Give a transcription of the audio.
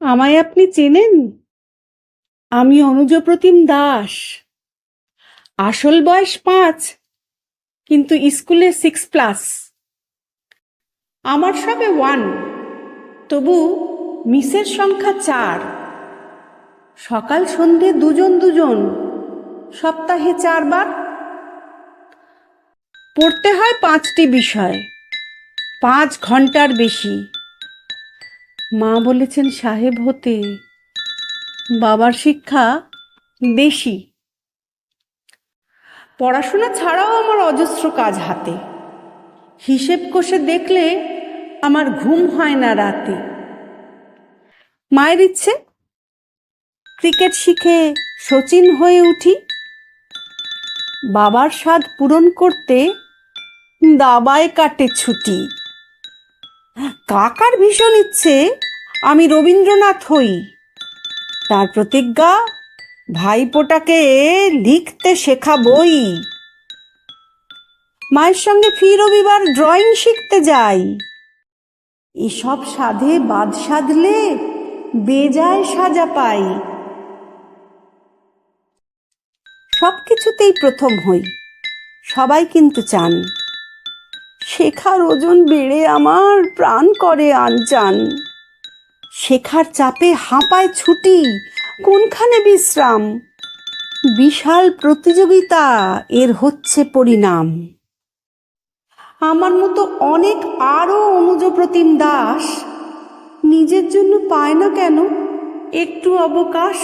আমায় আপনি চেনেন? আমি অনুজপ্রতিম দাস। আসল বয়স পাঁচ, কিন্তু স্কুলে সিক্স প্লাস আমার সবে ওয়ান তবু মিসের সংখ্যা চার। সকাল সন্ধে দুজন দুজন, সপ্তাহে চারবার। পড়তে হয় পাঁচটি বিষয়, পাঁচ ঘণ্টার বেশি। মা বলেছেন সাহেব হতে বাবার শিক্ষা দেশি পড়াশোনা ছাড়াও আমার অজস্র কাজ হাতে। হিসেব কষে দেখলে আমার ঘুম হয় না রাতে। মায়ের ইচ্ছে, ক্রিকেট শিখে সচিন হয়ে উঠি। বাবার স্বাদ পূরণ করতে দাবায় কাটে ছুটি। কাকার ভীষণ ইচ্ছে আমি রবীন্দ্রনাথ হই। তার প্রতিজ্ঞা, ভাইপোটাকে লিখতে শেখাবই। মায়ের সঙ্গে ফি রবিবার ড্রয়িং শিখতে যাই। এসব সাধে বাদ সাধলে বেজায় সাজা পাই। সব কিছুতেই প্রথম হই। সবাই কিন্তু চান। শেখার ওজন বেড়ে আমার প্রাণ করে আনচান। শেখার চাপে হাঁপায় ছুটি। কোনখানে বিশ্রাম? বিশাল প্রতিযোগিতা, এর হচ্ছে পরিণাম। আমার মতো অনেক আরও অনুজ প্রতিম দাস। নিজের জন্য পায় না কেন? একটু অবকাশ।